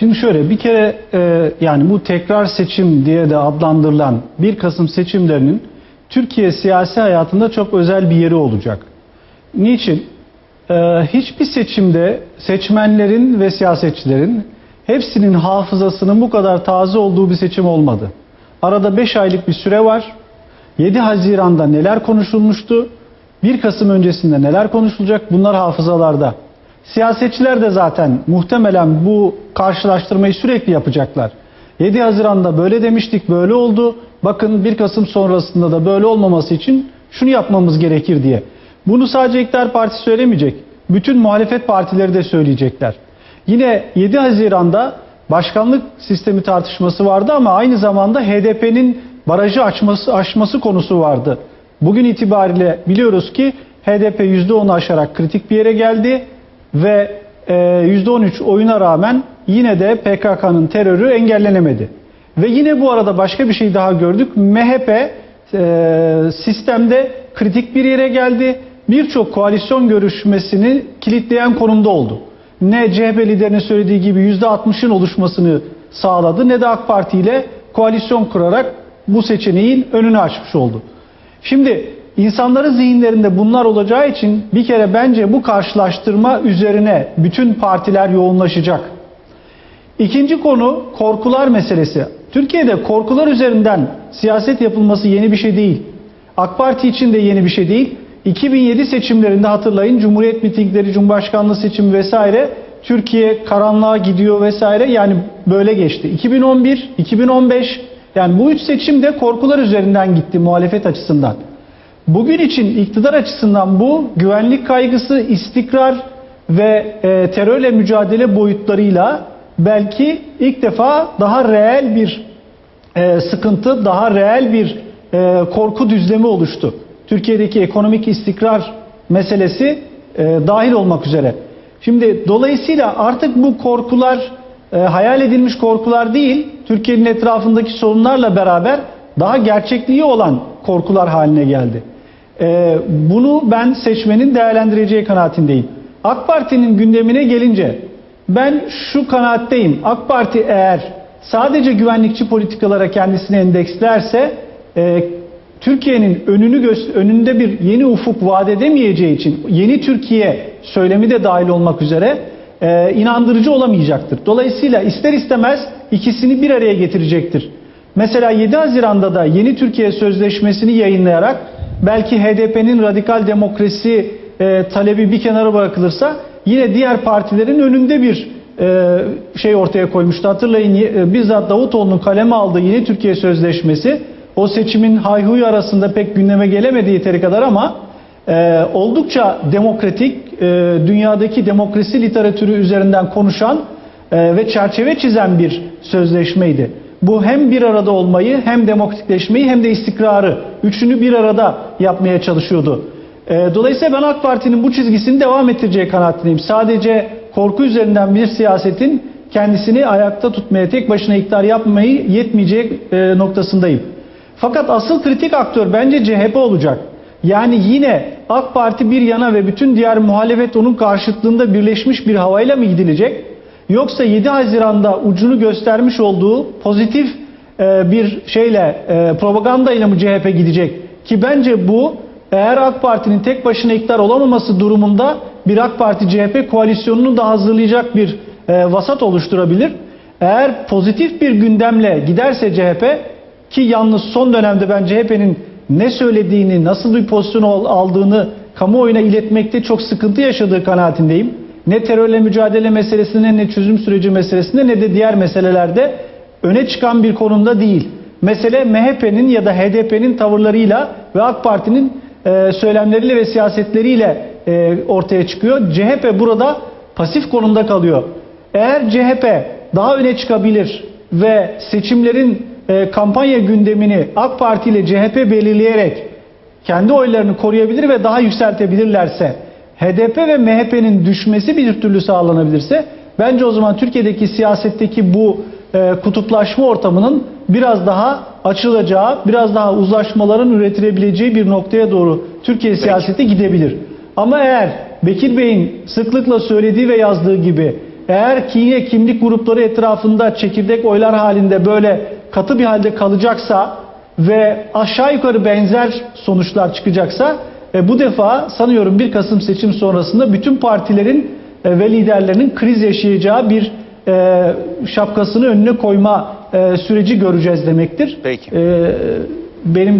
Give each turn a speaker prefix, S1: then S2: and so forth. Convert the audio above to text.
S1: Şimdi şöyle bir kere e, yani bu tekrar seçim diye de adlandırılan 1 Kasım seçimlerinin Türkiye siyasi hayatında çok özel bir yeri olacak. Niçin? E, hiçbir seçimde seçmenlerin ve siyasetçilerin hepsinin hafızasının bu kadar taze olduğu bir seçim olmadı. Arada 5 aylık bir süre var. 7 Haziran'da neler konuşulmuştu? 1 Kasım öncesinde neler konuşulacak? Bunlar hafızalarda. Siyasetçiler de zaten muhtemelen bu karşılaştırmayı sürekli yapacaklar. 7 Haziran'da böyle demiştik, böyle oldu. Bakın 1 Kasım sonrasında da böyle olmaması için şunu yapmamız gerekir diye. Bunu sadece İktidar Partisi söylemeyecek. Bütün muhalefet partileri de söyleyecekler. Yine 7 Haziran'da başkanlık sistemi tartışması vardı ama aynı zamanda HDP'nin barajı açması, aşması konusu vardı. Bugün itibariyle biliyoruz ki HDP %10'u aşarak kritik bir yere geldi ve e, %13 oyuna rağmen yine de PKK'nın terörü engellenemedi. Ve yine bu arada başka bir şey daha gördük. MHP e, sistemde kritik bir yere geldi. Birçok koalisyon görüşmesini kilitleyen konumda oldu. Ne CHP liderinin söylediği gibi %60'ın oluşmasını sağladı ne de AK Parti ile koalisyon kurarak bu seçeneğin önünü açmış oldu. Şimdi insanların zihinlerinde bunlar olacağı için bir kere bence bu karşılaştırma üzerine bütün partiler yoğunlaşacak. İkinci konu korkular meselesi. Türkiye'de korkular üzerinden siyaset yapılması yeni bir şey değil. AK Parti için de yeni bir şey değil. 2007 seçimlerinde hatırlayın Cumhuriyet mitingleri, Cumhurbaşkanlığı seçimi vesaire Türkiye karanlığa gidiyor vesaire yani böyle geçti. 2011, 2015 yani bu üç seçim de korkular üzerinden gitti muhalefet açısından. Bugün için iktidar açısından bu güvenlik kaygısı, istikrar ve e, terörle mücadele boyutlarıyla belki ilk defa daha reel bir e, sıkıntı, daha reel bir e, korku düzlemi oluştu. Türkiye'deki ekonomik istikrar meselesi e, dahil olmak üzere. Şimdi dolayısıyla artık bu korkular e, hayal edilmiş korkular değil, Türkiye'nin etrafındaki sorunlarla beraber daha gerçekliği olan korkular haline geldi. E, bunu ben seçmenin değerlendireceği kanaatindeyim. AK Parti'nin gündemine gelince ben şu kanaatteyim. AK Parti eğer sadece güvenlikçi politikalara kendisini endekslerse e, Türkiye'nin önünü önünde bir yeni ufuk vaat edemeyeceği için yeni Türkiye söylemi de dahil olmak üzere e, inandırıcı olamayacaktır. Dolayısıyla ister istemez ikisini bir araya getirecektir. Mesela 7 Haziran'da da yeni Türkiye Sözleşmesi'ni yayınlayarak belki HDP'nin radikal demokrasi e, talebi bir kenara bırakılırsa yine diğer partilerin önünde bir e, şey ortaya koymuştu. Hatırlayın e, bizzat Davutoğlu'nun kaleme aldığı yeni Türkiye Sözleşmesi o seçimin hayhuyu arasında pek gündeme gelemedi yeteri kadar ama e, oldukça demokratik, e, dünyadaki demokrasi literatürü üzerinden konuşan e, ve çerçeve çizen bir sözleşmeydi. Bu hem bir arada olmayı hem demokratikleşmeyi hem de istikrarı üçünü bir arada yapmaya çalışıyordu. E, dolayısıyla ben AK Parti'nin bu çizgisini devam ettireceği kanaatindeyim. Sadece korku üzerinden bir siyasetin kendisini ayakta tutmaya, tek başına iktidar yapmayı yetmeyecek e, noktasındayım. Fakat asıl kritik aktör bence CHP olacak. Yani yine AK Parti bir yana ve bütün diğer muhalefet onun karşıtlığında birleşmiş bir havayla mı gidilecek? Yoksa 7 Haziran'da ucunu göstermiş olduğu pozitif e, bir şeyle, e, propagandayla mı CHP gidecek? Ki bence bu eğer AK Parti'nin tek başına iktidar olamaması durumunda bir AK Parti CHP koalisyonunu da hazırlayacak bir e, vasat oluşturabilir. Eğer pozitif bir gündemle giderse CHP ki yalnız son dönemde ben CHP'nin ne söylediğini, nasıl bir pozisyon al- aldığını kamuoyuna iletmekte çok sıkıntı yaşadığı kanaatindeyim. Ne terörle mücadele meselesinde ne çözüm süreci meselesinde ne de diğer meselelerde öne çıkan bir konumda değil. Mesele MHP'nin ya da HDP'nin tavırlarıyla ve AK Parti'nin e, söylemleriyle ve siyasetleriyle e, ortaya çıkıyor. CHP burada pasif konumda kalıyor. Eğer CHP daha öne çıkabilir ve seçimlerin e, kampanya gündemini AK Parti ile CHP belirleyerek kendi oylarını koruyabilir ve daha yükseltebilirlerse HDP ve MHP'nin düşmesi bir türlü sağlanabilirse bence o zaman Türkiye'deki siyasetteki bu e, kutuplaşma ortamının biraz daha açılacağı, biraz daha uzlaşmaların üretilebileceği bir noktaya doğru Türkiye siyaseti gidebilir. Ama eğer Bekir Bey'in sıklıkla söylediği ve yazdığı gibi Eğer ki yine kimlik grupları etrafında çekirdek oylar halinde böyle katı bir halde kalacaksa ve aşağı yukarı benzer sonuçlar çıkacaksa e, bu defa sanıyorum 1 Kasım seçim sonrasında bütün partilerin e, ve liderlerinin kriz yaşayacağı bir e, şapkasını önüne koyma e, süreci göreceğiz demektir.
S2: Peki.
S1: E, benim